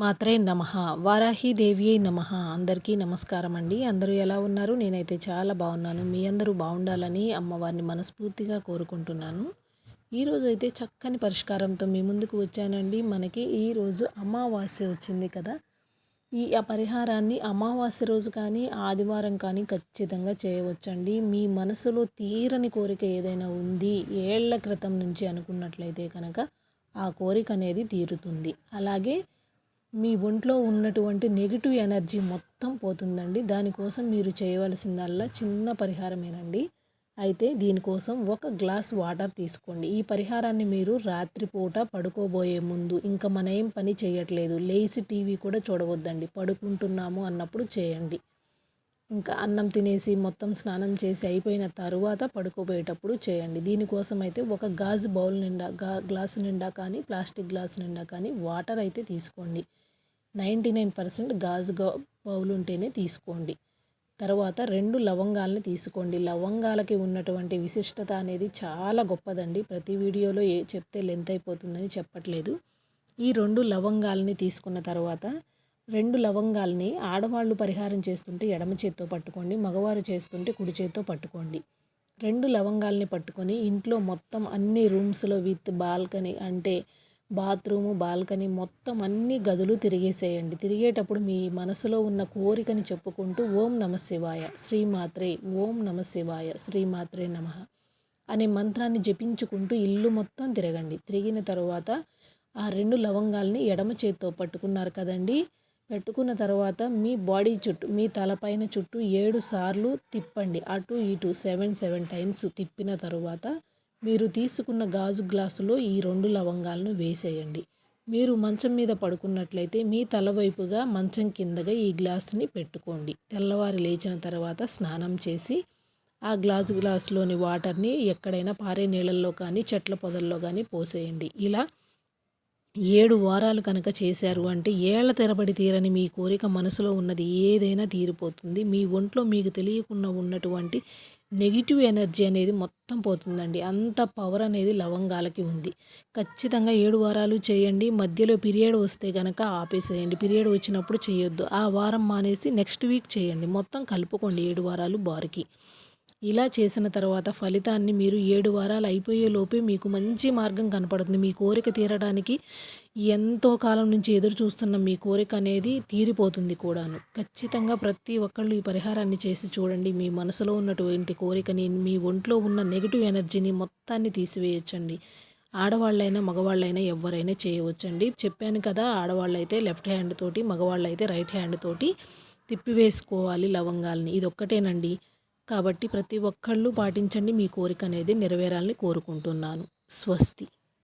మాత్రే నమ. వారాహీదేవియే నమ. అందరికీ నమస్కారం అండి అందరూ ఎలా ఉన్నారు? నేనైతే చాలా బాగున్నాను. మీ అందరూ బాగుండాలని అమ్మవారిని మనస్ఫూర్తిగా కోరుకుంటున్నాను. ఈరోజు అయితే చక్కని పరిష్కారంతో మీ ముందుకు వచ్చానండి. మనకి ఈరోజు అమావాస్య వచ్చింది కదా. ఈ ఆ పరిహారాన్ని అమావాస్య రోజు కానీ ఆదివారం కానీ ఖచ్చితంగా చేయవచ్చండి. మీ మనసులో తీరని కోరిక ఏదైనా ఉంది ఏళ్ళ క్రితం నుంచి అనుకున్నట్లయితే కనుక ఆ కోరిక అనేది తీరుతుంది. అలాగే మీ ఒంట్లో ఉన్నటువంటి నెగిటివ్ ఎనర్జీ మొత్తం పోతుందండి. దానికోసం మీరు చేయవలసిందల్లా చిన్న పరిహారమేనండి. అయితే దీనికోసం ఒక గ్లాస్ వాటర్ తీసుకోండి. ఈ పరిహారాన్ని మీరు రాత్రిపూట పడుకోబోయే ముందు ఇంకా మన ఏం పని చేయట్లేదు. లేచి టీవీ కూడా చూడవద్దండి. పడుకుంటున్నాము అన్నప్పుడు చేయండి. ఇంకా అన్నం తినేసి మొత్తం స్నానం చేసి అయిపోయిన తరువాత పడుకోబోయేటప్పుడు చేయండి. దీనికోసం అయితే ఒక గాజు బౌల్ నిండా గా గ్లాసు నిండా కానీ ప్లాస్టిక్ గ్లాస్ నిండా కానీ వాటర్ అయితే తీసుకోండి. నైంటీ నైన్ పర్సెంట్ గాజు బౌల్ ఉంటేనే తీసుకోండి. తర్వాత రెండు లవంగాలని తీసుకోండి. లవంగాలకి ఉన్నటువంటి విశిష్టత అనేది చాలా గొప్పదండి. ప్రతి వీడియోలో ఏ చెప్తే లెంత్ అయిపోతుందని చెప్పట్లేదు. ఈ రెండు లవంగాలని తీసుకున్న తర్వాత రెండు లవంగాల్ని ఆడవాళ్ళు పరిహారం చేస్తుంటే ఎడమ చేత్తో పట్టుకోండి మగవారు చేస్తుంటే కుడి చేత్తో పట్టుకోండి. రెండు లవంగాల్ని పట్టుకొని ఇంట్లో మొత్తం అన్ని రూమ్స్లో విత్ బాల్కనీ అంటే బాత్రూము బాల్కనీ మొత్తం అన్ని గదులు తిరిగేసేయండి. తిరిగేటప్పుడు మీ మనసులో ఉన్న కోరికని చెప్పుకుంటూ ఓం నమ శివాయ. శ్రీమాత్రే ఓం నమ శివాయ. శ్రీమాత్రే నమ అనే మంత్రాన్ని జపించుకుంటూ ఇల్లు మొత్తం తిరగండి. తిరిగిన తర్వాత ఆ రెండు లవంగాల్ని ఎడమ చేత్తో పట్టుకున్నారు కదండి. పెట్టుకున్న తర్వాత మీ బాడీ చుట్టూ మీ తలపైన చుట్టూ ఏడు సార్లు తిప్పండి. అటు ఇటు సెవెన్ సెవెన్ టైమ్స్ తిప్పిన తర్వాత మీరు తీసుకున్న గాజు గ్లాసులో ఈ రెండు లవంగాలను వేసేయండి. మీరు మంచం మీద పడుకున్నట్లయితే మీ తలవైపుగా మంచం కిందగా ఈ గ్లాసుని పెట్టుకోండి. తెల్లవారి లేచిన తర్వాత స్నానం చేసి ఆ గ్లాసు గ్లాసులోని వాటర్ని ఎక్కడైనా పారే నీళ్ళల్లో కానీ చెట్ల పొదల్లో కానీ పోసేయండి. ఇలా ఏడు వారాలు కనుక చేశారు అంటే ఏళ్ళ తెరబడి తీరని మీ కోరిక మనసులో ఉన్నది ఏదైనా తీరిపోతుంది. మీ ఒంట్లో మీకు తెలియకుండా ఉన్నటువంటి నెగిటివ్ ఎనర్జీ అనేది మొత్తం పోతుందండి. అంత పవర్ అనేది లవంగాలకి ఉంది. ఖచ్చితంగా ఏడు వారాలు చేయండి. మధ్యలో పీరియడ్ వస్తే కనుక ఆపేసేయండి. పీరియడ్ వచ్చినప్పుడు చేయొద్దు. ఆ వారం మానేసి నెక్స్ట్ వీక్ చేయండి. మొత్తం కలుపుకోండి ఏడు వారాలు బారికి. ఇలా చేసిన తర్వాత ఫలితాన్ని మీరు ఏడు వారాలు అయిపోయే లోపే మీకు మంచి మార్గం కనపడుతుంది. మీ కోరిక తీరడానికి ఎంతో కాలం నుంచి ఎదురు చూస్తున్న మీ కోరిక అనేది తీరిపోతుంది కూడాను. ఖచ్చితంగా ప్రతి ఒక్కళ్ళు ఈ పరిహారాన్ని చేసి చూడండి. మీ మనసులో ఉన్నటువంటి కోరికని మీ ఒంట్లో ఉన్న నెగిటివ్ ఎనర్జీని మొత్తాన్ని తీసివేయచ్చండి. ఆడవాళ్ళైనా మగవాళ్ళైనా ఎవరైనా చేయవచ్చండి. చెప్పాను కదా ఆడవాళ్ళైతే లెఫ్ట్ హ్యాండ్ తోటి మగవాళ్ళైతే రైట్ హ్యాండ్ తోటి తిప్పివేసుకోవాలి లవంగాల్ని. ఇది ఒక్కటేనండి కాబట్టి ప్రతి ఒక్కళ్ళు పాటించండి మీ కోరిక అనేది నెరవేరాలని కోరుకుంటున్నాను. స్వస్తి.